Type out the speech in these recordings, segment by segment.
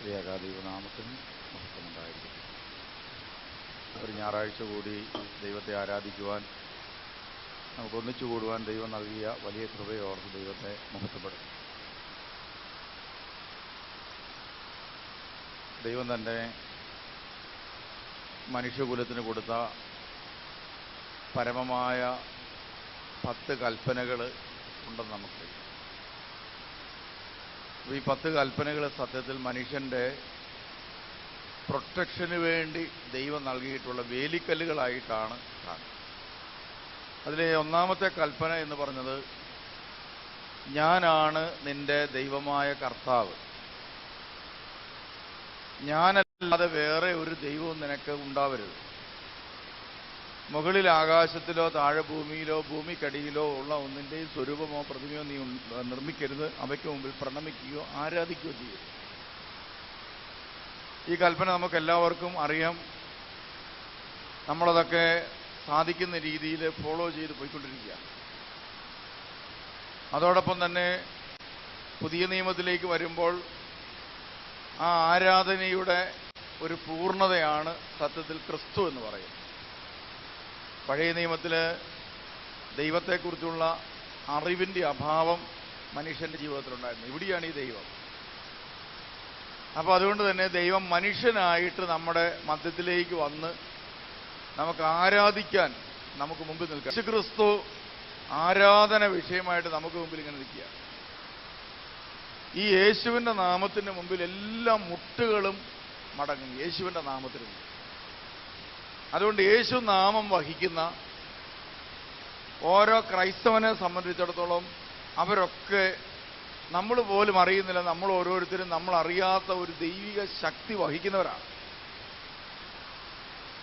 ദൈവനാമത്തിന് മഹത്വമുണ്ടായിരിക്കും. ഒരു ഞായറാഴ്ച കൂടി ദൈവത്തെ ആരാധിക്കുവാൻ നമുക്ക് ഒന്നിച്ചു കൂടുവാൻ ദൈവം നൽകിയ വലിയ കൃപയോർത്ത് ദൈവത്തെ മഹത്വപ്പെടും ദൈവം തന്നെ മനുഷ്യകുലത്തിന് കൊടുത്ത പരമമായ പത്ത് കൽപ്പനകൾ ഉണ്ടെന്ന് നമുക്കറിയാം ഈ പത്ത് കൽപ്പനകൾ സത്യത്തിൽ മനുഷ്യന്റെ പ്രൊട്ടക്ഷന് വേണ്ടി ദൈവം നൽകിയിട്ടുള്ള വേലിക്കല്ലുകളായിട്ടാണ് കാണുന്നത്. അതിലെ ഒന്നാമത്തെ കൽപ്പന എന്ന് പറഞ്ഞത് ഞാനാണ് നിന്റെ ദൈവമായ കർത്താവ്. ഞാനല്ലാതെ വേറെ ഒരു ദൈവവും നിനക്ക് ഉണ്ടാവരുത്. മുകളിൽ ആകാശത്തിലോ താഴെ ഭൂമിയിലോ ഭൂമിക്കടിയിലോ ഉള്ള ഒന്നിന്റെയും സ്വരൂപമോ പ്രതിമയോ നീ നിർമ്മിക്കരുത്. അവയ്ക്ക് മുമ്പിൽ പ്രണമിക്കുകയോ ആരാധിക്കുകയോ ചെയ്യരുത്. ഈ കൽപ്പന നമുക്ക് എല്ലാവർക്കും അറിയാം. നമ്മളതൊക്കെ സാധിക്കുന്ന രീതിയിൽ ഫോളോ ചെയ്ത് പോയിക്കൊണ്ടിരിക്കുക അതോടൊപ്പം തന്നെ പുതിയ നിയമത്തിലേക്ക് വരുമ്പോൾ ആ ആരാധനയുടെ ഒരു പൂർണതയാണ് സത്യത്തിൽ ക്രിസ്തു എന്ന് പറയുന്നത്. പഴയ നിയമത്തിൽ ദൈവത്തെക്കുറിച്ചുള്ള അറിവിന്റെ അഭാവം മനുഷ്യന്റെ ജീവിതത്തിലുണ്ടായിരുന്നു. ഇവിടെയാണ് ഈ ദൈവം. അപ്പോൾ അതുകൊണ്ട് തന്നെ ദൈവം മനുഷ്യനായിട്ട് നമ്മുടെ മധ്യത്തിലേക്ക് വന്ന് നമുക്ക് ആരാധിക്കാൻ നമുക്ക് മുമ്പിൽ നിൽക്കാം യേശു ക്രിസ്തു ആരാധന വിഷയമായിട്ട് നമുക്ക് മുമ്പിൽ ഇങ്ങനെ നിൽക്കുക. ഈ യേശുവിന്റെ നാമത്തിന് മുമ്പിൽ എല്ലാ മുട്ടുകളും മടങ്ങും. യേശുവിന്റെ നാമത്തിൽ അതുകൊണ്ട് യേശു നാമം വഹിക്കുന്ന ഓരോ ക്രൈസ്തവനെ സംബന്ധിച്ചിടത്തോളം അവരൊക്കെ നമ്മൾ പോലും അറിയുന്നില്ല. നമ്മൾ ഓരോരുത്തരും നമ്മൾ അറിയാത്ത ഒരു ദൈവിക ശക്തി വഹിക്കുന്നവരാണ്.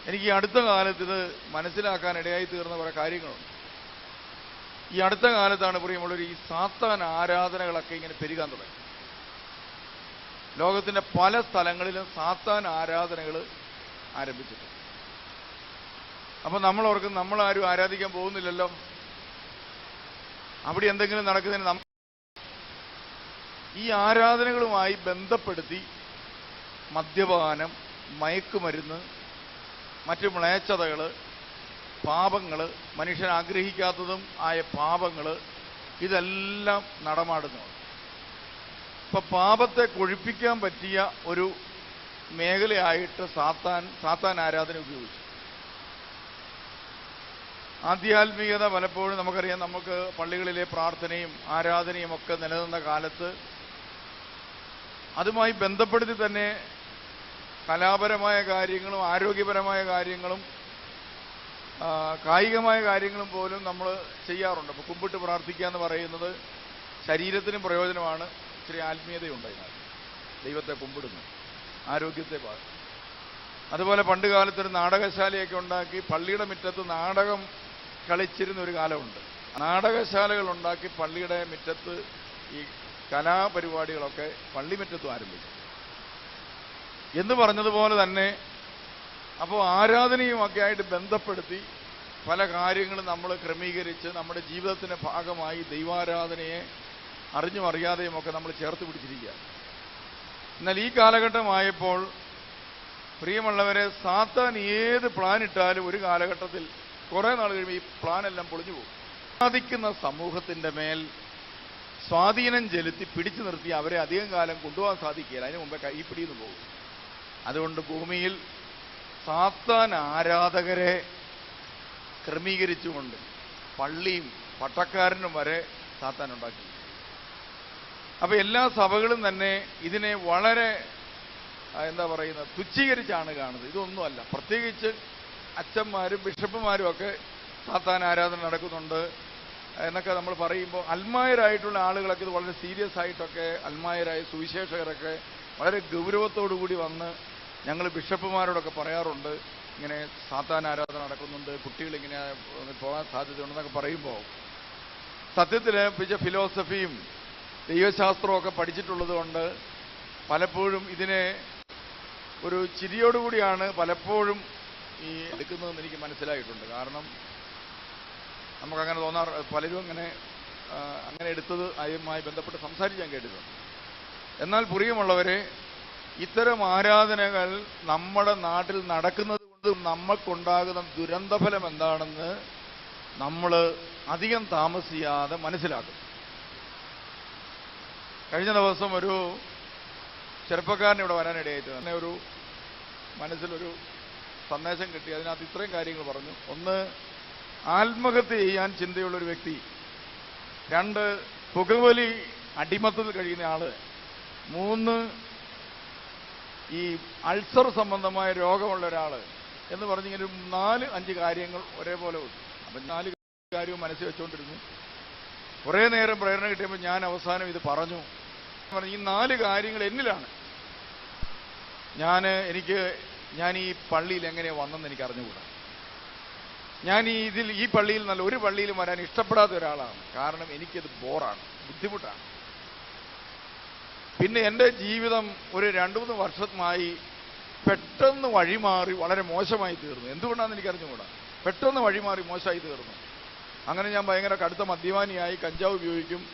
എനിക്ക് ഈ അടുത്ത കാലത്ത് ഇത് മനസ്സിലാക്കാൻ ഇടയായി തീർന്ന കുറെ കാര്യങ്ങളുണ്ട്. ഈ അടുത്ത കാലത്താണ് പ്രിയമുള്ളവർ ഈ സാത്താൻ ആരാധനകളൊക്കെ ഇങ്ങനെ പെരുകാൻ തുടങ്ങി. ലോകത്തിന്റെ പല സ്ഥലങ്ങളിലും സാത്താൻ ആരാധനകൾ ആരംഭിച്ചിട്ടുണ്ട്. അപ്പൊ നമ്മൾ ഓർക്കും നമ്മൾ ആരും ആരാധിക്കാൻ പോകുന്നില്ലല്ലോ. അവിടെ എന്തെങ്കിലും നടക്കുന്നതിന് നമ്മൾ ഈ ആരാധനകളുമായി ബന്ധപ്പെടുത്തി മദ്യപാനം മയക്കുമരുന്ന് മറ്റു മ്ലേച്ഛതകൾ പാപങ്ങൾ മനുഷ്യൻ ആഗ്രഹിക്കാത്തതും ആയ പാപങ്ങൾ ഇതെല്ലാം നടമാടുന്നു. ഇപ്പൊ പാപത്തെ കൊഴിപ്പിക്കാൻ പറ്റിയ ഒരു മേഖലയായിട്ട് സാത്താൻ സാത്താൻ ആരാധന ഉപയോഗിച്ചു. ആധ്യാത്മികത പലപ്പോഴും നമുക്കറിയാം. നമുക്ക് പള്ളികളിലെ പ്രാർത്ഥനയും ആരാധനയും ഒക്കെ നിലനിന്ന കാലത്ത് അതുമായി ബന്ധപ്പെടുത്തി തന്നെ കലാപരമായ കാര്യങ്ങളും ആരോഗ്യപരമായ കാര്യങ്ങളും കായികമായ കാര്യങ്ങളും പോലും നമ്മൾ ചെയ്യാറുണ്ട്. അപ്പോൾ കുമ്പിട്ട് പ്രാർത്ഥിക്കുക എന്ന് പറയുന്നത് ശരീരത്തിന് പ്രയോജനമാണ്. ഇച്ചിരി ആത്മീയതയുണ്ട് ദൈവത്തെ കുമ്പിടുന്നു. ആരോഗ്യത്തെ അതുപോലെ പണ്ട് കാലത്തൊരു നാടകശാലയൊക്കെ ഉണ്ടാക്കി പള്ളിയുടെ മുറ്റത്ത് നാടകം കളിച്ചിരുന്ന ഒരു കാലമുണ്ട്. നാടകശാലകൾ ഉണ്ടാക്കി പള്ളിയുടെ മുറ്റത്ത് ഈ കലാപരിപാടികളൊക്കെ പള്ളിമുറ്റത്തും ആരംഭിച്ചു. എന്ന് പറഞ്ഞതുപോലെ തന്നെ അപ്പോൾ ആരാധനയുമൊക്കെ ആയിട്ട് ബന്ധപ്പെടുത്തി പല കാര്യങ്ങളും നമ്മൾ ക്രമീകരിച്ച് നമ്മുടെ ജീവിതത്തിന്റെ ഭാഗമായി ദൈവാരാധനയെ അറിഞ്ഞും അറിയാതെയും ഒക്കെ നമ്മൾ ചേർത്ത് പിടിച്ചിരിക്കുക. എന്നാൽ ഈ കാലഘട്ടമായപ്പോൾ പ്രിയമുള്ളവരെ സാത്താൻ ഏത് പ്ലാൻ ഇട്ടാലും ഒരു കാലഘട്ടത്തിൽ കുറെ നാൾ കഴിയുമ്പോൾ ഈ പ്ലാൻ എല്ലാം പൊളിഞ്ഞു പോകും. സാധിക്കുന്ന സമൂഹത്തിന്റെ മേൽ സ്വാധീനം ചെലുത്തി പിടിച്ചു നിർത്തി അവരെ അധികം കാലം കൊണ്ടുപോകാൻ സാധിക്കില്ല അതിന് മുമ്പേ കൈപ്പിടിയെന്ന് പോകും. അതുകൊണ്ട് ഭൂമിയിൽ സാത്താൻ ആരാധകരെ ക്രമീകരിച്ചുകൊണ്ട് പള്ളിയും പട്ടക്കാരനും വരെ സാത്താൻ ഉണ്ടാക്കി. അപ്പൊ എല്ലാ സഭകളും തന്നെ ഇതിനെ വളരെ എന്താ പറയുന്നത് തുച്ഛീകരിച്ചാണ് കാണുന്നത്. ഇതൊന്നുമല്ല. പ്രത്യേകിച്ച് അച്ഛന്മാരും ബിഷപ്പുമാരും ഒക്കെ സാത്താൻ ആരാധന നടക്കുന്നുണ്ട് എന്നൊക്കെ നമ്മൾ പറയുമ്പോൾ അൽമായരായിട്ടുള്ള ആളുകളൊക്കെ ഇത് വളരെ സീരിയസ് ആയിട്ടൊക്കെ അൽമായരായ സുവിശേഷകരൊക്കെ വളരെ ഗൗരവത്തോടു കൂടി വന്ന് ഞങ്ങൾ ബിഷപ്പുമാരോടൊക്കെ പറയാറുണ്ട്. ഇങ്ങനെ സാത്താൻ ആരാധന നടക്കുന്നുണ്ട് കുട്ടികൾ ഇങ്ങനെ പോകാൻ സാധ്യതയുണ്ടെന്നൊക്കെ പറയുമ്പോൾ സത്യത്തിൽ പിച്ച ഫിലോസഫിയും ദൈവശാസ്ത്രവും പഠിച്ചിട്ടുള്ളതുകൊണ്ട് പഠിച്ചിട്ടുള്ളത് കൊണ്ട് പലപ്പോഴും ഇതിനെ ഒരു ചിരിയോടുകൂടിയാണ് പലപ്പോഴും ഈ എടുക്കുന്നതെന്ന് എനിക്ക് മനസ്സിലായിട്ടുണ്ട്. കാരണം നമുക്കങ്ങനെ തോന്നാറ് പലരും അങ്ങനെ അങ്ങനെ എടുത്തത് അതുമായി ബന്ധപ്പെട്ട് സംസാരിക്കാൻ കേട്ടിട്ടുണ്ട്. എന്നാൽ പ്രിയമുള്ളവരെ ഇത്തരം ആരാധനകൾ നമ്മുടെ നാട്ടിൽ നടക്കുന്നത് കൊണ്ട് നമ്മൾക്കുണ്ടാകുന്ന ദുരന്തഫലം എന്താണെന്ന് നമ്മൾ അധികം താമസിയാതെ മനസ്സിലാക്കും. കഴിഞ്ഞ ദിവസം ഒരു ചെറുപ്പക്കാരൻ ഇവിടെ വരാനിടയായിട്ട് തന്നെ ഒരു മനസ്സിലൊരു സന്ദേശം കിട്ടി. അതിനകത്ത് ഇത്രയും കാര്യങ്ങൾ പറഞ്ഞു. ഒന്ന് ആത്മഹത്യ ചെയ്യാൻ ചിന്തയുള്ള ഒരു വ്യക്തി. രണ്ട് പുകവലി അടിമത്തത്തിൽ കഴിയുന്ന ആൾ. മൂന്ന് ഈ അൾസർ സംബന്ധമായ രോഗമുള്ള ഒരാൾ എന്ന് പറഞ്ഞിങ്ങനെ നാല് അഞ്ച് കാര്യങ്ങൾ ഒരേപോലെ അപ്പം നാല് കാര്യവും മനസ്സിൽ വെച്ചുകൊണ്ടിരുന്നു. കുറേ നേരം പ്രേരണ കിട്ടിയപ്പോൾ ഞാൻ അവസാനം ഇത് പറഞ്ഞു. പറഞ്ഞു ഈ നാല് കാര്യങ്ങൾ എന്നിലാണ്. ഞാൻ എനിക്ക് ഞാൻ ഈ പള്ളിയിൽ എങ്ങനെ വന്നെന്ന് എനിക്ക് അറിഞ്ഞുകൂടാ. ഞാൻ ഈ ഇതിൽ ഈ പള്ളിയിൽ നല്ല ഒരു പള്ളിയിലും വരാൻ ഇഷ്ടപ്പെടാത്ത ഒരാളാണ്. കാരണം എനിക്കത് ബോറാണ് ബുദ്ധിമുട്ടാണ്. പിന്നെ എന്റെ ജീവിതം ഒരു രണ്ടു മൂന്ന് വർഷമായി പെട്ടെന്ന് വഴിമാറി വളരെ മോശമായി തീർന്നു. എന്തുകൊണ്ടാണെന്ന് എനിക്ക് അറിഞ്ഞുകൂടാ? പെട്ടെന്ന് വഴിമാറി മോശമായി തീർന്നു. അങ്ങനെ ഞാൻ ഭയങ്കര കടുത്ത മദ്യപാനിയായി കഞ്ചാവ് ഉപയോഗിക്കും.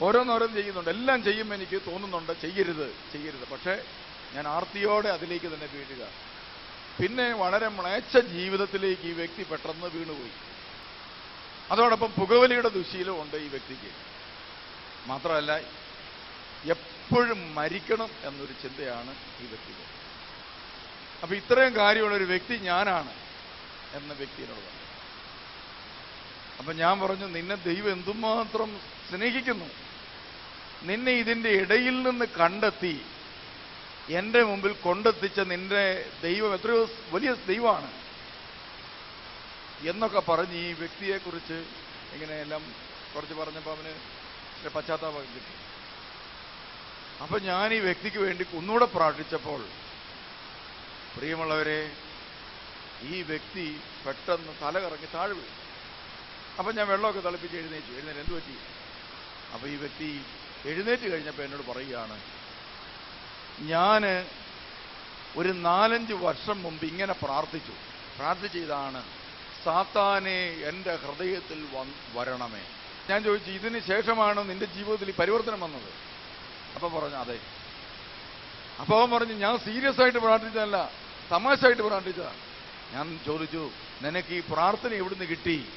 ഓരോന്നോരോന്ന് ചെയ്യുന്നുണ്ട്. എല്ലാം ചെയ്യുമ്പോൾ എനിക്ക് തോന്നുന്നുണ്ട് ചെയ്യരുത് ചെയ്യരുത്. പക്ഷേ ഞാൻ ആർത്തിയോടെ അതിലേക്ക് തന്നെ വീഴുക. പിന്നെ വളരെ മ്ലേച്ഛ ജീവിതത്തിലേക്ക് ഈ വ്യക്തി പെട്ടെന്ന് വീണുപോയി. അതോടൊപ്പം പുകവലിയുടെ ദുശീലം ഉണ്ട് ഈ വ്യക്തിക്ക്. മാത്രമല്ല എപ്പോഴും മരിക്കണം എന്നൊരു ചിന്തയാണ് ഈ വ്യക്തിക്ക്. അപ്പൊ ഇത്രയും കാര്യമുള്ള ഒരു വ്യക്തി ഞാനാണ് എന്ന വ്യക്തിയോട് അപ്പൊ ഞാൻ പറഞ്ഞു നിന്നെ ദൈവം എന്തുമാത്രം സ്നേഹിക്കുന്നു? നിന്നെ ഇതിന്റെ ഇടയിൽ നിന്ന് കണ്ടെത്തി എന്റെ മുമ്പിൽ കൊണ്ടെത്തിച്ച നിന്റെ ദൈവം എത്രയോ വലിയ ദൈവമാണ് എന്നൊക്കെ പറഞ്ഞ് ഈ വ്യക്തിയെക്കുറിച്ച് ഇങ്ങനെയെല്ലാം കുറച്ച് പറഞ്ഞപ്പോൾ അവന് പശ്ചാത്താപം കിട്ടി. അപ്പൊ ഞാൻ ഈ വ്യക്തിക്ക് വേണ്ടി ഒന്നുകൂടെ പ്രാർത്ഥിച്ചപ്പോൾ പ്രിയമുള്ളവരെ ഈ വ്യക്തി പെട്ടെന്ന് തല കറങ്ങി താഴെ വീണു. അപ്പൊ ഞാൻ വെള്ളമൊക്കെ തിളപ്പിച്ച് എഴുന്നേറ്റു. എഴുന്നേറ്റ് എന്ത് പറ്റി? അപ്പൊ ഈ വ്യക്തി എഴുന്നേറ്റ് കഴിഞ്ഞപ്പോൾ എന്നോട് പറയുകയാണ് ഞാൻ ഒരു നാലഞ്ച് വർഷം മുമ്പ് ഇങ്ങനെ പ്രാർത്ഥിച്ചു. പ്രാർത്ഥിച്ചതാണ് സാത്താനെ എന്റെ ഹൃദയത്തിൽ വരണമേ. ഞാൻ ചോദിച്ചു ഇതിന് ശേഷമാണ് നിന്റെ ജീവിതത്തിൽ പരിവർത്തനം വന്നത്? അപ്പൊ പറഞ്ഞു അതെ. അപ്പൊ അവൻ പറഞ്ഞു ഞാൻ സീരിയസ് ആയിട്ട് പ്രാർത്ഥിച്ചതല്ല തമാശയായിട്ട് പ്രാർത്ഥിച്ചതാണ്. ഞാൻ ചോദിച്ചു നിനക്ക് ഈ പ്രാർത്ഥന എവിടുന്ന് കിട്ടി?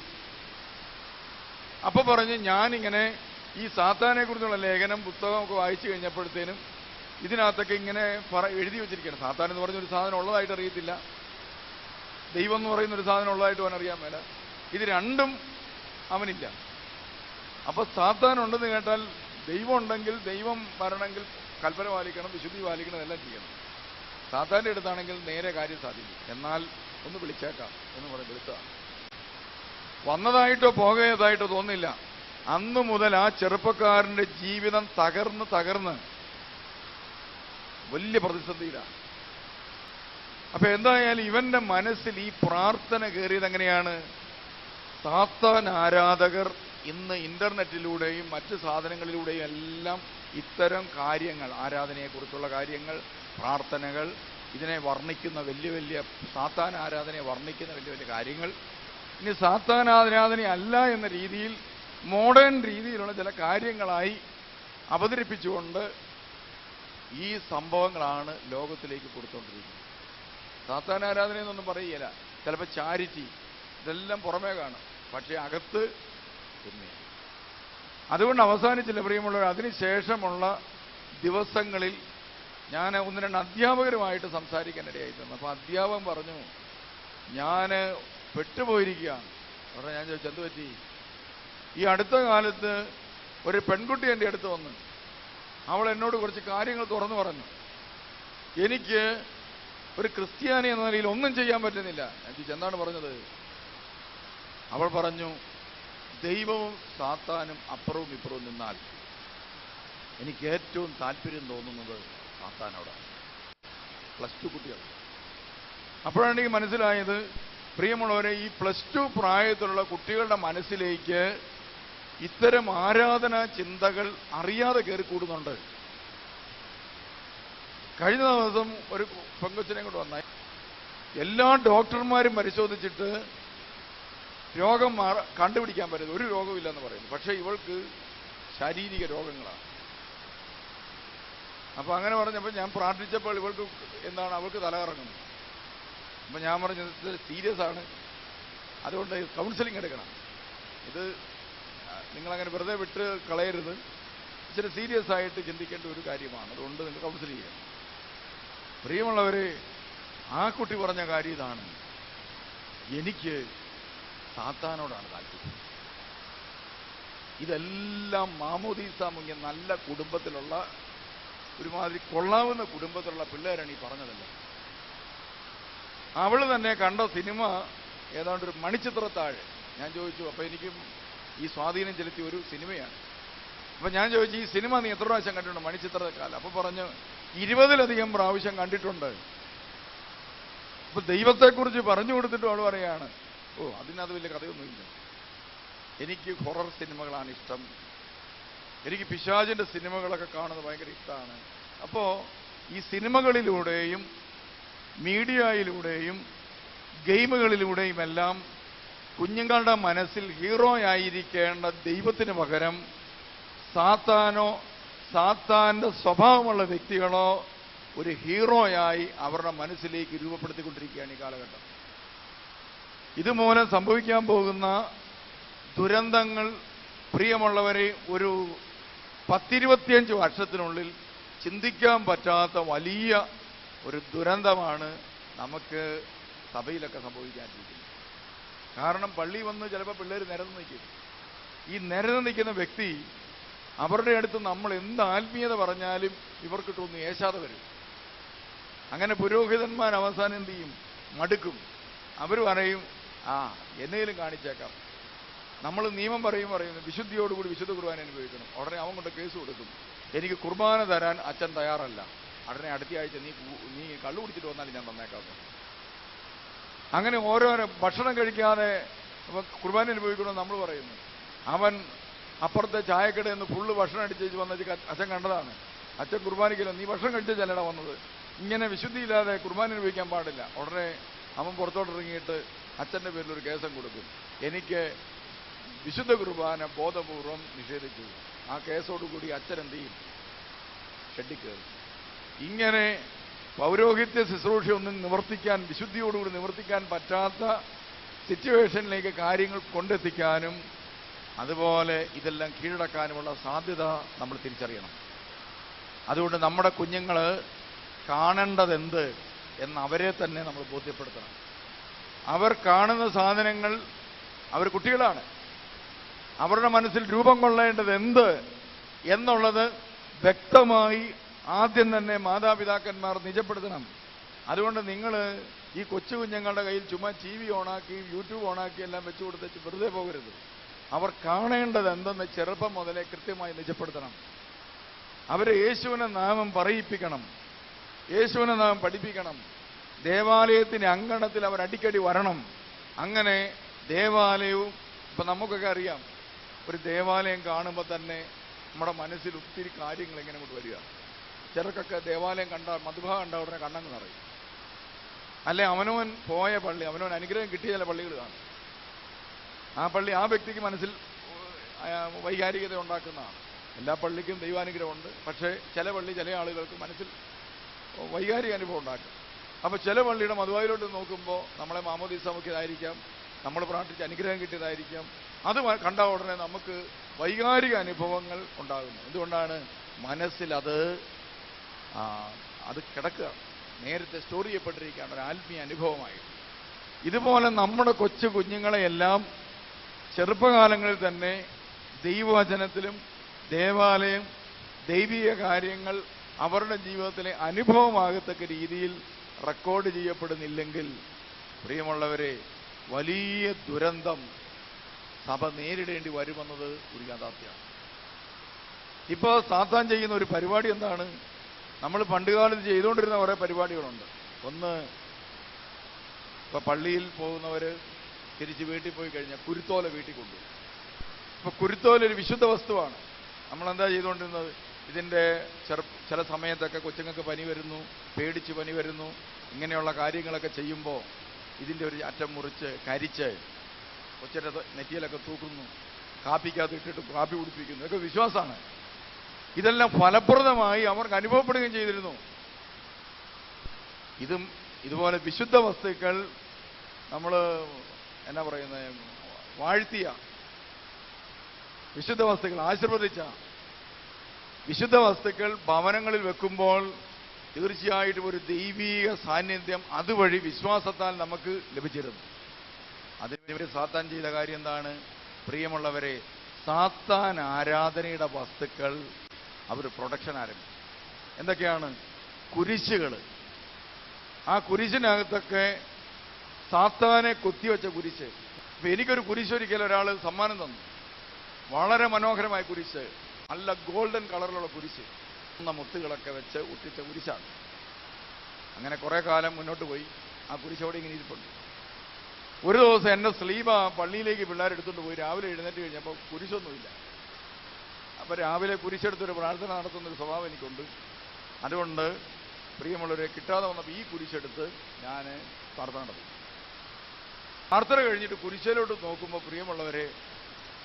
അപ്പൊ പറഞ്ഞു ഞാനിങ്ങനെ ഈ സാത്താനെ കുറിച്ചുള്ള ലേഖനം പുസ്തകമൊക്കെ വായിച്ചു കഴിഞ്ഞപ്പോഴത്തേനും ഇതിനകത്തൊക്കെ ഇങ്ങനെ എഴുതി വെച്ചിരിക്കുകയാണ്. സാത്താൻ എന്ന് പറഞ്ഞൊരു സാധനം ഉള്ളതായിട്ട് അറിയത്തില്ല. ദൈവം എന്ന് പറയുന്ന ഒരു സാധനം ഉള്ളതായിട്ട് അവൻ അറിയാൻ മേല. ഇത് രണ്ടും അവനില്ല. അപ്പൊ സാത്താൻ ഉണ്ടെന്ന് കേട്ടാൽ ദൈവം ഉണ്ടെങ്കിൽ ദൈവം വരണമെങ്കിൽ കൽപ്പന പാലിക്കണം വിശുദ്ധി പാലിക്കണം എല്ലാം ചെയ്യണം. സാത്താന്റെ അടുത്താണെങ്കിൽ നേരെ കാര്യം സാധിക്കും. എന്നാൽ ഒന്ന് വിളിച്ചേക്കാം എന്ന് പറഞ്ഞ് വിളിച്ചതാണ് വന്നതായിട്ടോ പോകേതായിട്ടോ തോന്നില്ല. അന്നു മുതൽ ആ ചെറുപ്പക്കാരന്റെ ജീവിതം തകർന്ന് തകർന്ന് വലിയ പ്രതിസന്ധിയിലാണ് അപ്പൊ എന്തായാലും ഇവന്റെ മനസ്സിൽ ഈ പ്രാർത്ഥന കയറിയത് എങ്ങനെയാണ്? സാത്താൻ ആരാധകർ ഇന്ന് ഇന്റർനെറ്റിലൂടെയും മറ്റ് സാധനങ്ങളിലൂടെയും എല്ലാം ഇത്തരം കാര്യങ്ങൾ ആരാധനയെക്കുറിച്ചുള്ള കാര്യങ്ങൾ പ്രാർത്ഥനകൾ ഇതിനെ വർണിക്കുന്ന വലിയ വലിയ സാത്താൻ ആരാധനയെ വർണിക്കുന്ന വലിയ വലിയ കാര്യങ്ങൾ. ഇനി സാത്താൻ ആരാധന അല്ല എന്ന രീതിയിൽ മോഡേൺ രീതിയിലുള്ള ചില കാര്യങ്ങളായി അവതരിപ്പിച്ചുകൊണ്ട് ഈ സംഭവങ്ങളാണ് ലോകത്തിലേക്ക് കൊടുത്തുകൊണ്ടിരിക്കുന്നത് സാത്താൻ ആരാധന എന്നൊന്നും പറയുകയില്ല ചിലപ്പോൾ ചാരിറ്റി ഇതെല്ലാം പുറമേ കാണും. പക്ഷേ അകത്ത് പിന്നെ. അതുകൊണ്ട് അവസാനിച്ചില്ല പ്രിയമുള്ളവർ അതിനുശേഷമുള്ള ദിവസങ്ങളിൽ ഞാൻ ഒന്ന് രണ്ട് അധ്യാപകരുമായിട്ട് സംസാരിക്കാനിടയായി തന്നു. അപ്പോൾ അധ്യാപകൻ പറഞ്ഞു ഞാൻ പെട്ടുപോയിരിക്കുകയാണ്. അവിടെ ഞാൻ ചോദിച്ചു എന്ത് പറ്റി ഈ അടുത്ത കാലത്ത് ഒരു പെൺകുട്ടി എന്റെ അടുത്ത് വന്നു. അവൾ എന്നോട് കുറച്ച് കാര്യങ്ങൾ തുറന്നു പറഞ്ഞു. എനിക്ക് ഒരു ക്രിസ്ത്യാനി എന്ന നിലയിൽ ഒന്നും ചെയ്യാൻ പറ്റുന്നില്ല. എനിക്ക് എന്താണ് പറഞ്ഞത്? അവൾ പറഞ്ഞു ദൈവവും സാത്താനും അപ്പുറവും ഇപ്പുറവും നിന്നാൽ എനിക്ക് ഏറ്റവും താല്പര്യം തോന്നുന്നത് സാത്താനോടാണ് പ്ലസ് ടു കുട്ടികൾ. അപ്പോഴാണ് എനിക്ക് മനസ്സിലായത് പ്രിയമുള്ളവരെ ഈ പ്ലസ് ടു പ്രായത്തിലുള്ള കുട്ടികളുടെ മനസ്സിലേക്ക് ഇത്തരം ആരാധന ചിന്തകൾ അറിയാതെ കയറി കൂടുന്നുണ്ട്. കഴിഞ്ഞ ദിവസം ഒരു പെങ്കൊച്ചിനെ കൊണ്ട് വന്ന. എല്ലാ ഡോക്ടർമാരും പരിശോധിച്ചിട്ട് രോഗം കണ്ടുപിടിക്കാൻ പറ്റുന്നത് ഒരു രോഗമില്ലെന്ന് പറയുന്നു. പക്ഷെ ഇവൾക്ക് ശാരീരിക രോഗങ്ങളാണ്. അപ്പൊ അങ്ങനെ പറഞ്ഞപ്പോൾ ഞാൻ പ്രാർത്ഥിച്ചപ്പോൾ ഇവൾക്ക് എന്താണ്? അവൾക്ക് തലകറങ്ങുന്നു. അപ്പൊ ഞാൻ പറഞ്ഞത് സീരിയസ് ആണ്. അതുകൊണ്ട് കൗൺസിലിംഗ് എടുക്കണം. ഇത് നിങ്ങളങ്ങനെ വെറുതെ വിട്ട് കളയരുത്. ഇച്ചിരി സീരിയസ് ആയിട്ട് ചിന്തിക്കേണ്ട ഒരു കാര്യമാണ്. അതുകൊണ്ട് നിങ്ങൾ കൗൺസിൽ ചെയ്യണം പ്രിയമുള്ളവരെ ആ കുട്ടി പറഞ്ഞ കാര്യം ഇതാണ്. എനിക്ക് താത്താനോടാണ് താല്പര്യം. ഇതെല്ലാം മാമോദീസ മുങ്ങിയ നല്ല കുടുംബത്തിലുള്ള ഒരുമാതിരി കൊള്ളാവുന്ന കുടുംബത്തിലുള്ള പിള്ളേരാണ് ഈ പറഞ്ഞതല്ല. അവൾ തന്നെ കണ്ട സിനിമ ഏതാണ്ട് ഒരു മണിച്ചിത്രത്താഴ്. ഞാൻ ചോദിച്ചു അപ്പൊ എനിക്കും ഈ സ്വാധീനം ചെലുത്തിയ ഒരു സിനിമയാണ്. അപ്പൊ ഞാൻ ചോദിച്ചു ഈ സിനിമ നീ എത്ര പ്രാവശ്യം കണ്ടിട്ടുണ്ട്? മണിച്ചിത്രക്കാല. അപ്പോൾ പറഞ്ഞു ഇരുപതിലധികം പ്രാവശ്യം കണ്ടിട്ടുണ്ട്. അപ്പൊ ദൈവത്തെക്കുറിച്ച് പറഞ്ഞു കൊടുത്തിട്ട് അവൾ പറയാണ് ഓ അതിനകത്ത് വലിയ കഥയൊന്നുമില്ല. എനിക്ക് ഹൊറർ സിനിമകളാണ് ഇഷ്ടം. എനിക്ക് പിശാചിന്റെ സിനിമകളൊക്കെ കാണുന്നത് ഭയങ്കര ഇഷ്ടമാണ്. അപ്പോൾ ഈ സിനിമകളിലൂടെയും മീഡിയയിലൂടെയും ഗെയിമുകളിലൂടെയും എല്ലാം കുഞ്ഞുങ്ങളുടെ മനസ്സിൽ ഹീറോ ആയിരിക്കേണ്ട ദൈവത്തിന് പകരം സാത്താനോ സാത്താന്റെ സ്വഭാവമുള്ള വ്യക്തികളോ ഒരു ഹീറോയായി അവരുടെ മനസ്സിലേക്ക് രൂപപ്പെടുത്തിക്കൊണ്ടിരിക്കുകയാണ് ഈ കാലഘട്ടം. ഇതുമൂലം സംഭവിക്കാൻ പോകുന്ന ദുരന്തങ്ങൾ പ്രിയമുള്ളവരെ ഒരു പത്തിരുപത്തിയഞ്ച് വർഷത്തിനുള്ളിൽ ചിന്തിക്കാൻ പറ്റാത്ത വലിയ ഒരു ദുരന്തമാണ് നമുക്ക് സഭയിലൊക്കെ സംഭവിക്കാനിരിക്കുന്നത്. കാരണം പള്ളി വന്ന് ചിലപ്പോൾ പിള്ളേർ നിരന്ന് നിൽക്കും. ഈ നിരന്ന് നിൽക്കുന്ന വ്യക്തി അവരുടെ അടുത്ത് നമ്മൾ എന്ത് ആത്മീയത പറഞ്ഞാലും ഇവർക്കിട്ടൊന്നും ഏശാതെ വരും. അങ്ങനെ പുരോഹിതന്മാർ അവസാനം എന്ത് ചെയ്യും? മടുക്കും. അവർ പറയും ആ എന്നേലും കാണിച്ചേക്കാം. നമ്മൾ നിയമം പറയും പറയുന്നു വിശുദ്ധിയോടുകൂടി വിശുദ്ധ കുർബാന അനുഭവിക്കണം. ഉടനെ അവൻ കൊണ്ട് കേസ് കൊടുക്കും. എനിക്ക് കുർബാന തരാൻ അച്ഛൻ തയ്യാറല്ല. ഉടനെ അടുത്ത ആഴ്ച നീ നീ കള്ളു കുടിച്ചിട്ട് വന്നാലും ഞാൻ തന്നേക്കാം. അങ്ങനെ ഓരോ ഭക്ഷണം കഴിക്കാതെ കുർബാന അനുഭവിക്കണമെന്ന് നമ്മൾ പറയുന്നു. അവൻ അപ്പുറത്തെ ചായക്കടയിൽ നിന്ന് ഫുള്ള് ഭക്ഷണം അടിച്ചേച്ച് വന്നത് അച്ഛൻ കണ്ടതാണ്. അച്ഛൻ കുർബാനയ്ക്കില്ല നീ ഭക്ഷണം കഴിച്ചല്ലടാ വന്നത്. ഇങ്ങനെ വിശുദ്ധിയില്ലാതെ കുർബാന അനുഭവിക്കാൻ പാടില്ല. ഉടനെ അവൻ പുറത്തോട്ടിറങ്ങിയിട്ട് അച്ഛന്റെ പേരിൽ ഒരു കേസം കൊടുക്കും. എനിക്ക് വിശുദ്ധ കുർബാന ബോധപൂർവം നിഷേധിച്ചു. ആ കേസോടുകൂടി അച്ഛൻ എന്ത് ചെയ്യും? ഷെഡിൽ ഇങ്ങനെ പൗരോഹിത്യ ശുശ്രൂഷയൊന്നും നിവർത്തിക്കാൻ വിശുദ്ധിയോടുകൂടി നിവർത്തിക്കാൻ പറ്റാത്ത സിറ്റുവേഷനിലേക്ക് കാര്യങ്ങൾ കൊണ്ടെത്തിക്കാനും അതുപോലെ ഇതെല്ലാം കീഴടക്കാനുമുള്ള സാധ്യത നമ്മൾ തിരിച്ചറിയണം. അതുകൊണ്ട് നമ്മുടെ കുഞ്ഞുങ്ങൾ കാണേണ്ടതെന്ത് എന്ന് അവരെ തന്നെ നമ്മൾ ബോധ്യപ്പെടുത്തണം. അവർ കാണുന്ന സാധനങ്ങൾ അവർ കുട്ടികളാണ്. അവരുടെ മനസ്സിൽ രൂപം കൊള്ളേണ്ടത് എന്ത് എന്നുള്ളത് വ്യക്തമായി ആദ്യം തന്നെ മാതാപിതാക്കന്മാർ നിജപ്പെടുത്തണം. അതുകൊണ്ട് നിങ്ങൾ ഈ കൊച്ചു കുഞ്ഞുങ്ങളുടെ കയ്യിൽ ചുമ്മാ ടി വി ഓണാക്കി യൂട്യൂബ് ഓണാക്കി എല്ലാം വെച്ചു കൊടുത്തിട്ട് വെറുതെ പോകരുത്. അവർ കാണേണ്ടത് എന്തെന്ന് ചെറുപ്പം മുതലേ കൃത്യമായി നിജപ്പെടുത്തണം. അവരെ യേശുവിനെ നാമം പറയിപ്പിക്കണം. യേശുവിനെ നാമം പഠിപ്പിക്കണം. ദേവാലയത്തിന് അങ്കണത്തിൽ അവർ അടിക്കടി വരണം. അങ്ങനെ ദേവാലയവും ഇപ്പൊ നമുക്കൊക്കെ അറിയാം ഒരു ദേവാലയം കാണുമ്പോൾ തന്നെ നമ്മുടെ മനസ്സിൽ ഒത്തിരി കാര്യങ്ങൾ എങ്ങനെ കൊണ്ട് വരിക. ചിലർക്കൊക്കെ ദേവാലയം കണ്ട മധുഭ കണ്ട ഉടനെ കണ്ണങ്ങ് നിറയും. അല്ലെ അവനവൻ പോയ പള്ളി അവനവൻ അനുഗ്രഹം കിട്ടിയ ചില പള്ളികൾ കാണും. ആ പള്ളി ആ വ്യക്തിക്ക് മനസ്സിൽ വൈകാരികത ഉണ്ടാക്കുന്നതാണ്. എല്ലാ പള്ളിക്കും ദൈവാനുഗ്രഹമുണ്ട്. പക്ഷേ ചില പള്ളി ചില ആളുകൾക്ക് മനസ്സിൽ വൈകാരിക അനുഭവം ഉണ്ടാക്കും. അപ്പോൾ ചില പള്ളിയുടെ മധുവായിലോട്ട് നോക്കുമ്പോൾ നമ്മളെ മാമോദീസ സമുഖ്യതായിരിക്കാം നമ്മൾ പ്രാർത്ഥിച്ച് അനുഗ്രഹം കിട്ടിയതായിരിക്കാം. അത് കണ്ട ഉടനെ നമുക്ക് വൈകാരിക അനുഭവങ്ങൾ ഉണ്ടാകുന്നു. എന്തുകൊണ്ടാണ്? മനസ്സിൽ അത് കിടക്കുക. നേരത്തെ സ്റ്റോർ ചെയ്യപ്പെട്ടിരിക്കുകയാണ് ഒരു ആത്മീയ അനുഭവമായി. ഇതുപോലെ നമ്മുടെ കൊച്ചു കുഞ്ഞുങ്ങളെയെല്ലാം ചെറുപ്പകാലങ്ങളിൽ തന്നെ ദൈവവചനത്തിലും ദേവാലയം ദൈവിക കാര്യങ്ങൾ അവരുടെ ജീവിതത്തിലെ അനുഭവമാകത്തക്ക രീതിയിൽ റെക്കോർഡ് ചെയ്യപ്പെടുന്നില്ലെങ്കിൽ പ്രിയമുള്ളവരെ വലിയ ദുരന്തം സഭ നേരിടേണ്ടി വരുമെന്നത് ഒരു യാഥാർത്ഥ്യമാണ്. ഇപ്പോൾ സാത്താൻ ചെയ്യുന്ന ഒരു പരിപാടി എന്താണ്? നമ്മൾ പണ്ടുകാലത്ത് ചെയ്തുകൊണ്ടിരുന്ന കുറേ പരിപാടികളുണ്ട്. ഒന്ന് ഇപ്പൊ പള്ളിയിൽ പോകുന്നവര് തിരിച്ച് വീട്ടിൽ പോയി കഴിഞ്ഞാൽ കുരുത്തോല വീട്ടിൽ കൊണ്ടുപോകും ഇപ്പൊ കുരുത്തോല ഒരു വിശുദ്ധ വസ്തുവാണ്. നമ്മൾ എന്താ ചെയ്തുകൊണ്ടിരുന്നത്? ഇതിന്റെ ചില സമയത്തൊക്കെ കൊച്ചുങ്ങൾക്ക് പനി വരുന്നു പേടിച്ച് പനി വരുന്നു ഇങ്ങനെയുള്ള കാര്യങ്ങളൊക്കെ ചെയ്യുമ്പോൾ ഇതിന്റെ ഒരു അറ്റം മുറിച്ച് കരിച്ച് കൊച്ചിന്റെ നെറ്റിയിലൊക്കെ തൂക്കുന്നു കാപ്പിക്കകത്ത് ഇട്ടിട്ട് കാപ്പി കുടിപ്പിക്കുന്നു. ഇതൊക്കെ വിശ്വാസമാണ്. ഇതെല്ലാം ഫലപ്രദമായി അവർക്ക് അനുഭവപ്പെടുകയും ചെയ്തിരുന്നു. ഇതും ഇതുപോലെ വിശുദ്ധ വസ്തുക്കൾ നമ്മൾ എന്നാ പറയുന്നത് വാഴ്ത്തിയ വിശുദ്ധ വസ്തുക്കൾ ആശീർവദിച്ച വിശുദ്ധ വസ്തുക്കൾ ഭവനങ്ങളിൽ വെക്കുമ്പോൾ തീർച്ചയായിട്ടും ഒരു ദൈവീക സാന്നിധ്യം അതുവഴി വിശ്വാസത്താൽ നമുക്ക് ലഭിച്ചിരുന്നു. അതിനുവേണ്ടി സാത്താൻ ചെയ്ത കാര്യം എന്താണ്? പ്രിയമുള്ളവരെ സാത്താൻ ആരാധനയുടെ വസ്തുക്കൾ അവർ പ്രൊഡക്ഷൻ ആരംഭിച്ചു. എന്തൊക്കെയാണ്? കുരിശുകൾ. ആ കുരിശിനകത്തൊക്കെ സാത്താനെ കൊത്തിവെച്ച കുരിശ്. ഇപ്പൊ എനിക്കൊരു കുരിശ് ഒരിക്കൽ ഒരാൾ സമ്മാനം തന്നു. വളരെ മനോഹരമായ കുരിശ്. നല്ല ഗോൾഡൻ കളറിലുള്ള കുരിശ്. എന്ന മുത്തുകളൊക്കെ വെച്ച് ഒട്ടിച്ച കുരിശാണ്. അങ്ങനെ കുറേ കാലം മുന്നോട്ട് പോയി. ആ കുരിശോടെ ഇങ്ങനെ ഇരിപ്പുണ്ട്. ഒരു ദിവസം എന്നെ സ്ലീബ പള്ളിയിലേക്ക് പിള്ളേരെടുത്തുകൊണ്ട് പോയി. രാവിലെ എഴുന്നേറ്റ് കഴിഞ്ഞപ്പോൾ കുരിശൊന്നുമില്ല. അപ്പൊ രാവിലെ കുരിശെടുത്തൊരു പ്രാർത്ഥന നടത്തുന്ന ഒരു സ്വഭാവം എനിക്കുണ്ട്. അതുകൊണ്ട് പ്രിയമുള്ളവരെ കിട്ടാതെ വന്നപ്പോൾ ഈ കുരിശെടുത്ത് ഞാൻ പ്രാർത്ഥന നടത്തി. പ്രാർത്ഥന കഴിഞ്ഞിട്ട് കുരിശയിലോട്ട് നോക്കുമ്പോൾ പ്രിയമുള്ളവരെ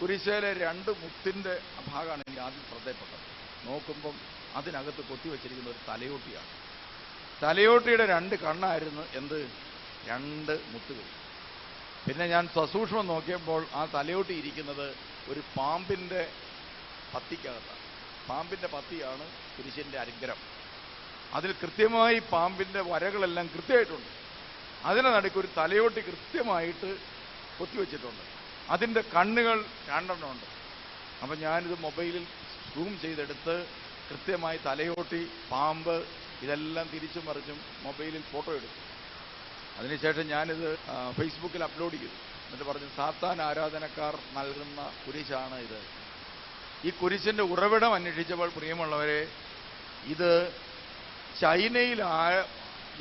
കുരിശയിലെ രണ്ട് മുത്തിന്റെ ഭാഗമാണ് എനിക്ക് ആദ്യം ശ്രദ്ധയപ്പെട്ടത് നോക്കുമ്പം അതിനകത്ത് കൊത്തിവെച്ചിരിക്കുന്ന ഒരു തലയോട്ടിയാണ്. തലയോട്ടിയുടെ രണ്ട് കണ്ണായിരുന്നു എന്ത്? രണ്ട് മുത്തുകൾ. പിന്നെ ഞാൻ സസൂക്ഷ്മം നോക്കിയപ്പോൾ ആ തലയോട്ടി ഇരിക്കുന്നത് ഒരു പാമ്പിന്റെ പത്തിക്കകത്താണ് പാമ്പിന്റെ പത്തിയാണ് കുരിശിന്റെ അനുഗ്രഹം. അതിൽ കൃത്യമായി പാമ്പിന്റെ വരകളെല്ലാം കൃത്യമായിട്ടുണ്ട്. അതിനെ നടുക്ക് ഒരു തലയോട്ടി കൃത്യമായിട്ട് കൊത്തിവെച്ചിട്ടുണ്ട്. അതിന്റെ കണ്ണുകൾ രണ്ടെണ്ണം ഉണ്ട്. അപ്പം ഞാനിത് മൊബൈലിൽ സൂം ചെയ്തെടുത്ത് കൃത്യമായി തലയോട്ടി പാമ്പ് ഇതെല്ലാം തിരിച്ചും മറിച്ചും മൊബൈലിൽ ഫോട്ടോ എടുത്തു. അതിനുശേഷം ഞാനിത് ഫേസ്ബുക്കിൽ അപ്ലോഡ് ചെയ്തു. എന്നിട്ട് പറഞ്ഞു സാത്താൻ ആരാധനക്കാർ നൽകുന്ന കുരിശാണ് ഇത്. ഈ കുരിശിന്റെ ഉറവിടം അന്വേഷിച്ചപ്പോൾ പ്രിയമുള്ളവരെ ഇത് ചൈനയിൽ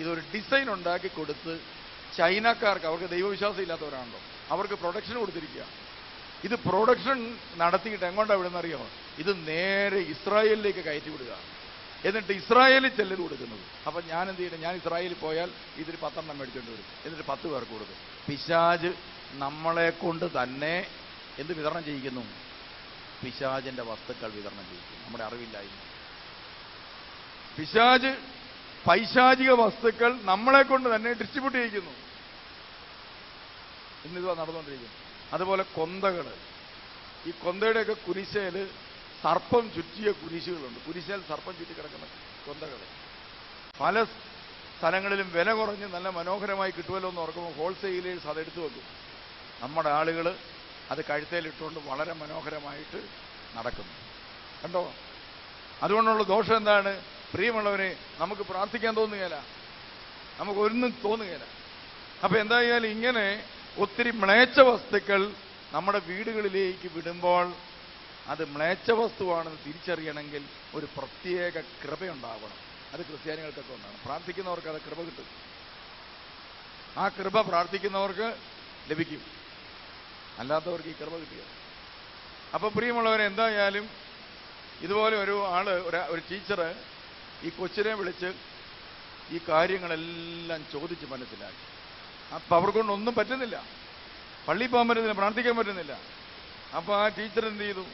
ഇതൊരു ഡിസൈൻ ഉണ്ടാക്കി കൊടുത്ത് ചൈനക്കാർക്ക് അവർക്ക് ദൈവവിശ്വാസം ഇല്ലാത്തവരാണല്ലോ അവർക്ക് പ്രൊഡക്ഷൻ കൊടുത്തിരിക്കുക. ഇത് പ്രൊഡക്ഷൻ നടത്തിയിട്ട് എങ്ങോട്ടാണ് വിടുന്നറിയോ? ഇത് നേരെ ഇസ്രായേലിലേക്ക് കയറ്റി വിടുക. എന്നിട്ട് ഇസ്രായേലിൽ ചെല്ലത് കൊടുക്കുന്നത്. അപ്പം ഞാൻ എന്ത് ചെയ്യണം ഞാൻ ഇസ്രായേലിൽ പോയാൽ ഇതിൽ പത്തെണ്ണം മേടിച്ചുകൊണ്ട് വരും. എന്നിട്ട് പത്ത് പേർക്ക് കൊടുക്കും. പിശാജ് നമ്മളെ കൊണ്ട് തന്നെ എന്ത് വിതരണം ചെയ്യിക്കുന്നു? പിശാജിന്റെ വസ്തുക്കൾ വിതരണം ചെയ്യിക്കും നമ്മുടെ അറിവില്ലായ്മ. പിശാജ് പൈശാചിക വസ്തുക്കൾ നമ്മളെ കൊണ്ട് തന്നെ ഡിസ്ട്രിബ്യൂട്ട് ചെയ്യിക്കുന്നു. ഇന്നിത് നടന്നുകൊണ്ടിരിക്കുന്നു അതുപോലെ കൊന്തകൾ. ഈ കൊന്തയുടെയൊക്കെ കുരിശയിൽ സർപ്പം ചുറ്റിയ കുരിശുകളുണ്ട്. കുരിശയിൽ സർപ്പം ചുറ്റി കിടക്കുന്ന കൊന്തകൾ. പല സ്ഥലങ്ങളിലും വില കുറഞ്ഞ് നല്ല മനോഹരമായി കിട്ടുമല്ലോ എന്ന് ഓർക്കുമ്പോൾ ഹോൾസെയിലേഴ്സ് അതെടുത്തു വെക്കും. നമ്മുടെ ആളുകൾ അത് കഴുത്തേലിട്ടുകൊണ്ട് വളരെ മനോഹരമായിട്ട് നടക്കുന്നു. കണ്ടോ? അതുകൊണ്ടുള്ള ദോഷം എന്താണ്? പ്രിയമുള്ളവരെ നമുക്ക് പ്രാർത്ഥിക്കാൻ തോന്നുകയില്ല. നമുക്ക് ഒന്നും തോന്നുകയില്ല. അപ്പൊ എന്തായാലും ഇങ്ങനെ ഒത്തിരി മ്ലേച്ഛ വസ്തുക്കൾ നമ്മുടെ വീടുകളിലേക്ക് വിടുമ്പോൾ അത് മ്ലേച്ഛ വസ്തുവാണെന്ന് തിരിച്ചറിയണമെങ്കിൽ ഒരു പ്രത്യേക കൃപയുണ്ടാവണം. അത് ക്രിസ്ത്യാനികൾക്കൊക്കെ ഒന്നാണ് പ്രാർത്ഥിക്കുന്നവർക്ക് അത് കൃപ കിട്ടും. ആ കൃപ പ്രാർത്ഥിക്കുന്നവർക്ക് ലഭിക്കും. അല്ലാത്തവർക്ക് ഈ കൃപ കിട്ടിയത് അപ്പൊ പ്രിയമുള്ളവരെ എന്തായാലും ഇതുപോലെ ഒരു ആൾ ഒരു- ടീച്ചർ ഈ കൊച്ചിനെ വിളിച്ച് ഈ കാര്യങ്ങളെല്ലാം ചോദിച്ച് മനസ്സിലാക്കി. അപ്പൊ അവർക്കൊണ്ടൊന്നും പറ്റുന്നില്ല. പള്ളി പോകാൻ പറ്റുന്നില്ല പ്രാർത്ഥിക്കാൻ പറ്റുന്നില്ല. അപ്പൊ ആ ടീച്ചർ എന്ത് ചെയ്തു?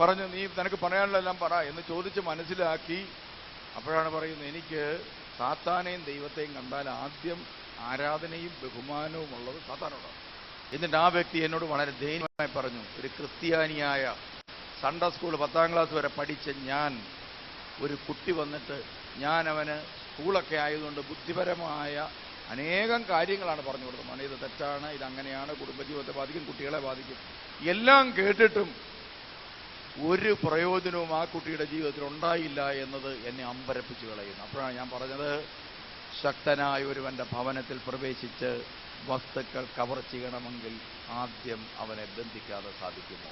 പറഞ്ഞു നീ നിനക്ക് പറയാനുള്ളതെല്ലാം പറ എന്ന് ചോദിച്ച് മനസ്സിലാക്കി. അപ്പോഴാണ് പറയുന്നത് എനിക്ക് സാത്താനെയും ദൈവത്തെയും കണ്ടാൽ ആദ്യം ആരാധനയും ബഹുമാനവും ഉള്ളത് സാത്താനോടാണ്. എന്നിട്ട് ആ വ്യക്തി എന്നോട് വളരെ ദയനീയമായി പറഞ്ഞു ഒരു ക്രിസ്ത്യാനിയായ സൺഡേ സ്കൂൾ പത്താം ക്ലാസ് വരെ പഠിച്ച ഞാൻ ഒരു കുട്ടി വന്നിട്ട് ഞാൻ അവന് സ്കൂളൊക്കെ ആയതുകൊണ്ട് ബുദ്ധിപരമായ അനേകം കാര്യങ്ങളാണ് പറഞ്ഞു കൊടുത്തത്. മണി ഇത് തെറ്റാണ് ഇത് അങ്ങനെയാണ് കുടുംബജീവിതത്തെ ബാധിക്കും കുട്ടികളെ ബാധിക്കും. എല്ലാം കേട്ടിട്ടും ഒരു പ്രയോജനവും ആ കുട്ടിയുടെ ജീവിതത്തിൽ ഉണ്ടായില്ല എന്നത് എന്നെ അമ്പരപ്പിച്ചു കളയുന്നു. അപ്പോഴാണ് ഞാൻ പറഞ്ഞത് ശക്തനായ ഒരുവന്റെ ഭവനത്തിൽ പ്രവേശിച്ച് വസ്തുക്കൾ കവർ ചെയ്യണമെങ്കിൽ ആദ്യം അവനെ ബന്ധിക്കാതെ സാധിക്കുമോ?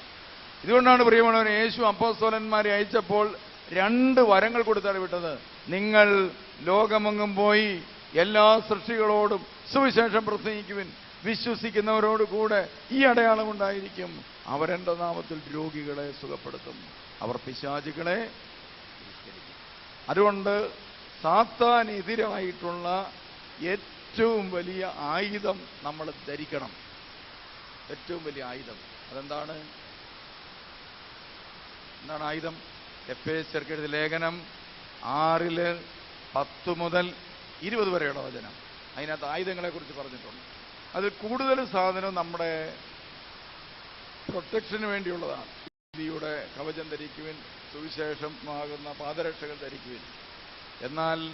ഇതുകൊണ്ടാണ് പ്രിയമുള്ളവൻ യേശു അപ്പോസ്തോലന്മാരെ അയച്ചപ്പോൾ രണ്ട് വരങ്ങൾ കൊടുത്താണ് വിട്ടത്. നിങ്ങൾ ലോകമെങ്ങും പോയി എല്ലാ സൃഷ്ടികളോടും സുവിശേഷം പ്രസംഗിക്കുവിൻ. വിശ്വസിക്കുന്നവരോട് കൂടെ ഈ അടയാളം ഉണ്ടായിരിക്കും. അവരെന്റെ നാമത്തിൽ രോഗികളെ സുഖപ്പെടുത്തും. അവർ പിശാചുകളെ. അതുകൊണ്ട് സാത്താനെതിരായിട്ടുള്ള ഏറ്റവും വലിയ ആയുധം നമ്മൾ ധരിക്കണം. ഏറ്റവും വലിയ ആയുധം. അതെന്താണ്? എന്താണ് ആയുധം? എഫ് എസ് ചെറുക്കെഴുതി ലേഖനം ആറിൽ പത്ത് മുതൽ ഇരുപത് വരെയുള്ള വചനം. അതിനകത്ത് ആയുധങ്ങളെ കുറിച്ച് പറഞ്ഞിട്ടുണ്ട്. അതിൽ കൂടുതൽ സാധനം നമ്മുടെ പ്രൊട്ടക്ഷന് വേണ്ടിയുള്ളതാണ്. നീതിയുടെ കവചം ധരിക്കുവിൻ സുവിശേഷമാകുന്ന പാദരക്ഷകൾ ധരിക്കുവിൻ. എന്നാൽ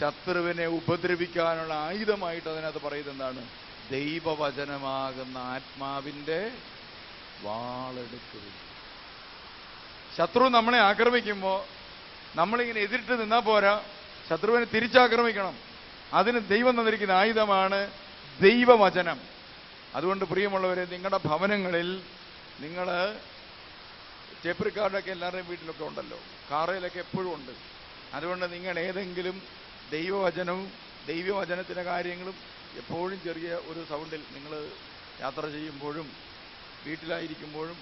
ശത്രുവിനെ ഉപദ്രവിക്കാനുള്ള ആയുധമായിട്ട് അതിനകത്ത് പറയുന്നത് എന്താണ്? ദൈവവചനമാകുന്ന ആത്മാവിന്റെ വാളെടുക്കുക ശത്രു നമ്മളെ ആക്രമിക്കുമ്പോൾ നമ്മളിങ്ങനെ എതിരിട്ട് നിന്നാൽ പോരാ. ശത്രുവിനെ തിരിച്ചാക്രമിക്കണം. അതിന് ദൈവം തന്നിരിക്കുന്ന ആയുധമാണ് ദൈവവചനം. അതുകൊണ്ട് പ്രിയമുള്ളവരെ നിങ്ങളുടെ ഭവനങ്ങളിൽ നിങ്ങൾ ടേപ്പ് റെക്കോർഡൊക്കെ എല്ലാവരുടെയും വീട്ടിലൊക്കെ ഉണ്ടല്ലോ. കാറയിലൊക്കെ എപ്പോഴും ഉണ്ട്. അതുകൊണ്ട് നിങ്ങൾ ഏതെങ്കിലും ദൈവവചനവും ദൈവവചനത്തിന്റെ കാര്യങ്ങളും എപ്പോഴും ചെറിയ ഒരു സൗണ്ടിൽ നിങ്ങൾ യാത്ര ചെയ്യുമ്പോഴും വീട്ടിലായിരിക്കുമ്പോഴും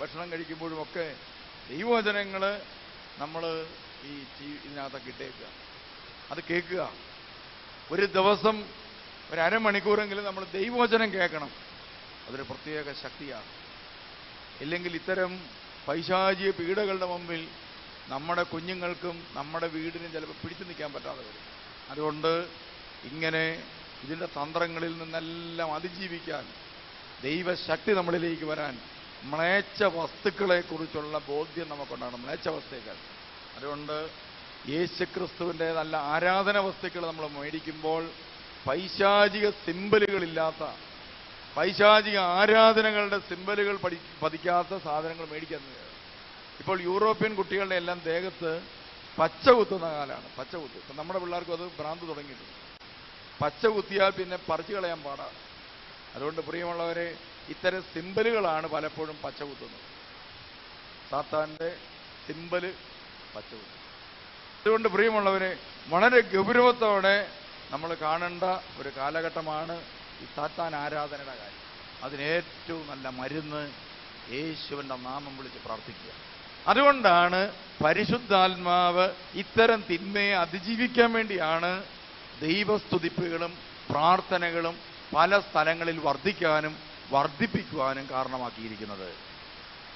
ഭക്ഷണം കഴിക്കുമ്പോഴും ഒക്കെ ദൈവവചനങ്ങൾ നമ്മൾ ഈ ഇതിനകത്തൊക്കെ ഇട്ടേക്കുക. അത് കേൾക്കുക. ഒരു ദിവസം ഒരു അരമണിക്കൂറെങ്കിലും നമ്മൾ ദൈവവചനം കേൾക്കണം. അതൊരു പ്രത്യേക ശക്തിയാണ്. ഇല്ലെങ്കിൽ ഇത്തരം പൈശാചിക പീഡകളുടെ മുമ്പിൽ നമ്മുടെ കുഞ്ഞുങ്ങൾക്കും നമ്മുടെ വീടിനും ചിലപ്പോൾ പിടിച്ചു നിൽക്കാൻ പറ്റാതെ വരും. അതുകൊണ്ട് ഇങ്ങനെ ഇതിന്റെ തന്ത്രങ്ങളിൽ നിന്നെല്ലാം അതിജീവിക്കാൻ ദൈവശക്തി നമ്മളിലേക്ക് വരാൻ മ്ലേച്ഛ വസ്തുക്കളെക്കുറിച്ചുള്ള ബോധ്യം നമുക്കുണ്ടാകണം. മ്ലേച്ഛ വസ്തുക്കൾ. അതുകൊണ്ട് യേശുക്രിസ്തുവിന്റെ നല്ല ആരാധന വസ്തുക്കൾ നമ്മൾ മേടിക്കുമ്പോൾ പൈശാചിക സിമ്പലുകളില്ലാത്ത പൈശാചിക ആരാധനകളുടെ സിമ്പലുകൾ പഠി പതിക്കാത്ത സാധനങ്ങൾ മേടിക്കാൻ ഇപ്പോൾ യൂറോപ്യൻ കുട്ടികളുടെ എല്ലാം ദേഹത്ത് പച്ച കുത്തുന്ന കാലമാണ്. പച്ച കുത്ത്. ഇപ്പം നമ്മുടെ പിള്ളേർക്കും അത് ഭ്രാന്ത് തുടങ്ങിയിട്ടുണ്ട്. പച്ച കുത്തിയാൽ പിന്നെ പറിച്ചു കളയാൻ പാടാണ്. അതുകൊണ്ട് പ്രിയമുള്ളവരെ ഇത്തരം സിമ്പലുകളാണ് പലപ്പോഴും പച്ച കുത്തുന്നത്. സാത്താന്റെ സിമ്പൽ പച്ച കുത്തുന്നത് അതുകൊണ്ട് പ്രിയമുള്ളവരെ വളരെ ഗൗരവത്തോടെ നമ്മൾ കാണേണ്ട ഒരു കാലഘട്ടമാണ് ഈ സാത്താൻ ആരാധനയുടെ കാര്യം. അതിനേറ്റവും നല്ല മരുന്ന് യേശുവിന്റെ നാമം വിളിച്ച് പ്രാർത്ഥിക്കുക. അതുകൊണ്ടാണ് പരിശുദ്ധാത്മാവ് ഇത്തരം തിന്മയെ അതിജീവിക്കാൻ വേണ്ടിയാണ് ദൈവസ്തുതിപ്പുകളും പ്രാർത്ഥനകളും പല സ്ഥലങ്ങളിൽ വർദ്ധിക്കാനും വർദ്ധിപ്പിക്കുവാനും കാരണമാക്കിയിരിക്കുന്നത്.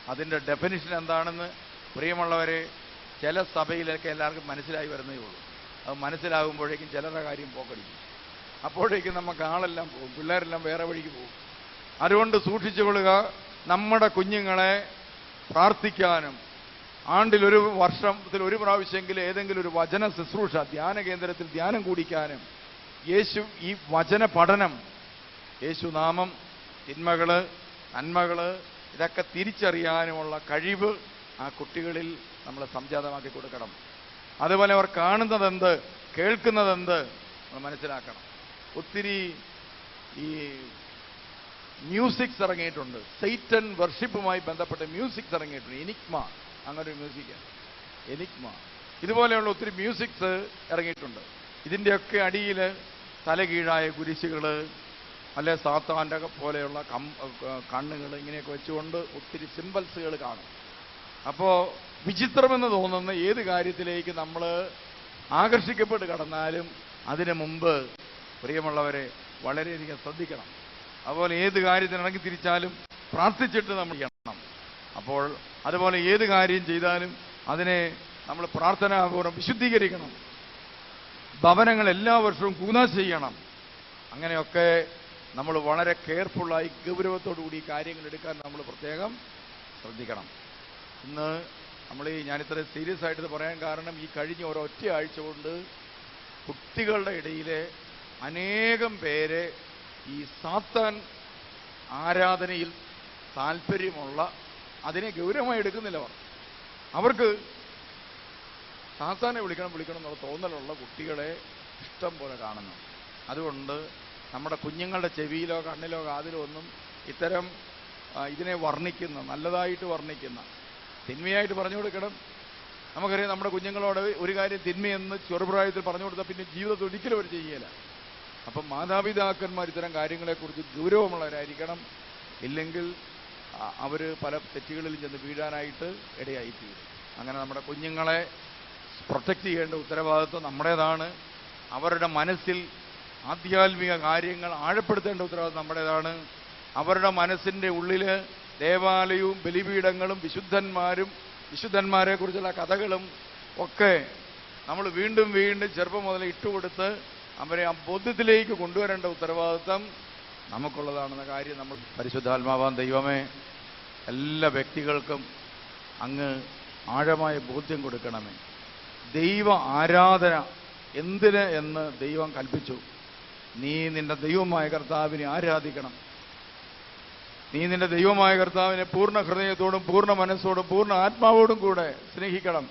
അതിന്റെ ഡെഫിനിഷൻ എന്താണെന്ന് പ്രിയമുള്ളവരെ ചില സഭയിലൊക്കെ എല്ലാവർക്കും മനസ്സിലായി വരുന്നേ ഉള്ളൂ. അത് മനസ്സിലാകുമ്പോഴേക്കും ചിലരുടെ കാര്യം പോക്കടിക്കും. അപ്പോഴേക്കും നമുക്ക് ആളെല്ലാം പോകും പിള്ളേരെല്ലാം വേറെ വഴിക്ക് പോകും. അതുകൊണ്ട് സൂക്ഷിച്ചുകൊള്ളുക നമ്മുടെ കുഞ്ഞുങ്ങളെ പ്രാർത്ഥിക്കാനും ആണ്ടിൽ ഒരു വർഷത്തിൽ ഒരു പ്രാവശ്യമെങ്കിലും ഏതെങ്കിലും ഒരു വചന ശുശ്രൂഷ ധ്യാന കേന്ദ്രത്തിൽ ധ്യാനം കൂടിക്കാനും യേശു ഈ വചന പഠനം യേശുനാമം തിന്മകൾ നന്മകൾ ഇതൊക്കെ തിരിച്ചറിയാനുമുള്ള കഴിവ് ആ കുട്ടികളിൽ നമ്മൾ സംജാതമാക്കി കൊടുക്കണം. അതുപോലെ അവർ കാണുന്നതെന്ത് കേൾക്കുന്നതെന്ത് നമ്മൾ മനസ്സിലാക്കണം. ഒത്തിരി ഈ മ്യൂസിക്സ് ഇറങ്ങിയിട്ടുണ്ട്. സെയ്റ്റൻ വർഷിപ്പുമായി ബന്ധപ്പെട്ട മ്യൂസിക്സ് ഇറങ്ങിയിട്ടുണ്ട്. എനിക്മ അങ്ങനെ മ്യൂസിക് മ്യൂസിക്കാണ് എനിക്മ. ഇതുപോലെയുള്ള ഒത്തിരി മ്യൂസിക്സ് ഇറങ്ങിയിട്ടുണ്ട്. ഇതിന്റെയൊക്കെ അടിയിൽ തലകീഴായ കുരിശുകൾ അല്ലെ സാത്താന്റെ പോലെയുള്ള കം കണ്ണുകൾ ഇങ്ങനെയൊക്കെ വെച്ചുകൊണ്ട് ഒത്തിരി സിമ്പൽസുകൾ കാണും. അപ്പോൾ വിചിത്രമെന്ന് തോന്നുന്ന ഏത് കാര്യത്തിലേക്ക് നമ്മൾ ആകർഷിക്കപ്പെട്ട് കടന്നാലും അതിനു മുമ്പ് പ്രിയമുള്ളവരെ വളരെയധികം ശ്രദ്ധിക്കണം. അതുപോലെ ഏത് കാര്യത്തിനിറങ്ങി തിരിച്ചാലും പ്രാർത്ഥിച്ചിട്ട് നമ്മൾ ചെയ്യണം. അപ്പോൾ അതുപോലെ ഏത് കാര്യം ചെയ്താലും അതിനെ നമ്മൾ പ്രാർത്ഥനാപൂർവം വിശുദ്ധീകരിക്കണം. ഭവനങ്ങൾ എല്ലാ വർഷവും കൂനാശ് ചെയ്യണം. അങ്ങനെയൊക്കെ നമ്മൾ വളരെ കെയർഫുള്ളായി ഗൗരവത്തോടുകൂടി കാര്യങ്ങൾ എടുക്കാൻ നമ്മൾ പ്രത്യേകം ശ്രദ്ധിക്കണം. ഇന്ന് നമ്മൾ ഈ ഞാനിത്ര സീരിയസ് ആയിട്ട് പറയാൻ കാരണം ഈ കഴിഞ്ഞ ഒരൊറ്റ ആഴ്ച കൊണ്ട് കുട്ടികളുടെ ഇടയിലെ അനേകം പേരെ ഈ സാത്താൻ ആരാധനയിൽ താല്പര്യമുള്ള അതിനെ ഗൗരവമായി എടുക്കുന്നില്ല അവർ. അവർക്ക് താത്താനെ വിളിക്കണം വിളിക്കണം എന്നുള്ള തോന്നലുള്ള കുട്ടികളെ ഇഷ്ടം പോലെ കാണുന്നു. അതുകൊണ്ട് നമ്മുടെ കുഞ്ഞുങ്ങളുടെ ചെവിയിലോ കണ്ണിലോ കാതിലോ ഒന്നും ഇത്തരം ഇതിനെ വർണിക്കുന്ന നല്ലതായിട്ട് വർണിക്കുന്ന തിന്മയായിട്ട് പറഞ്ഞു കൊടുക്കണം. നമുക്കറിയാം നമ്മുടെ കുഞ്ഞുങ്ങളോട് ഒരു കാര്യം തിന്മയെന്ന് ചെറുപ്രായത്തിൽ പറഞ്ഞു കൊടുത്താൽ പിന്നെ ജീവിതത്തിൽ ഒരിക്കലും അവർ ചെയ്യുകയില്ല അപ്പം മാതാപിതാക്കന്മാർ ഇത്തരം കാര്യങ്ങളെക്കുറിച്ച് ഗൗരവമുള്ളവരായിരിക്കണം. ഇല്ലെങ്കിൽ അവർ പല തെറ്റുകളിലും ചെന്ന് വീഴാനായിട്ട് ഇടയായിത്തീരും. അങ്ങനെ നമ്മുടെ കുഞ്ഞുങ്ങളെ പ്രൊട്ടക്റ്റ് ചെയ്യേണ്ട ഉത്തരവാദിത്വം നമ്മുടേതാണ്. അവരുടെ മനസ്സിൽ ആധ്യാത്മിക കാര്യങ്ങൾ ആഴപ്പെടുത്തേണ്ട ഉത്തരവാദിത്വം നമ്മുടേതാണ്. അവരുടെ മനസ്സിന്റെ ഉള്ളിൽ ദേവാലയവും ബലിപീഠങ്ങളും വിശുദ്ധന്മാരും വിശുദ്ധന്മാരെക്കുറിച്ചുള്ള കഥകളും ഒക്കെ നമ്മൾ വീണ്ടും വീണ്ടും ചെറുപ്പം മുതൽ ഇട്ടുകൊടുത്ത് അവരെ ആ ബോധ്യത്തിലേക്ക് കൊണ്ടുവരേണ്ട ഉത്തരവാദിത്തം നമുക്കുള്ളതാണെന്ന കാര്യം നമ്മൾ പരിശുദ്ധാത്മാവാൻ ദൈവമേ എല്ലാ വ്യക്തികൾക്കും അങ്ങ് ആഴമായ ബോധ്യം കൊടുക്കണമേ. ദൈവ ആരാധന എന്തിന് എന്ന് ദൈവം കൽപ്പിച്ചു. നീ നിന്റെ ദൈവമായ കർത്താവിനെ ആരാധിക്കണം. നീ നിന്റെ ദൈവമായ കർത്താവിനെ പൂർണ ഹൃദയത്തോടും പൂർണ മനസ്സോടും പൂർണ ആത്മാവോടും കൂടെ സ്നേഹിക്കണം.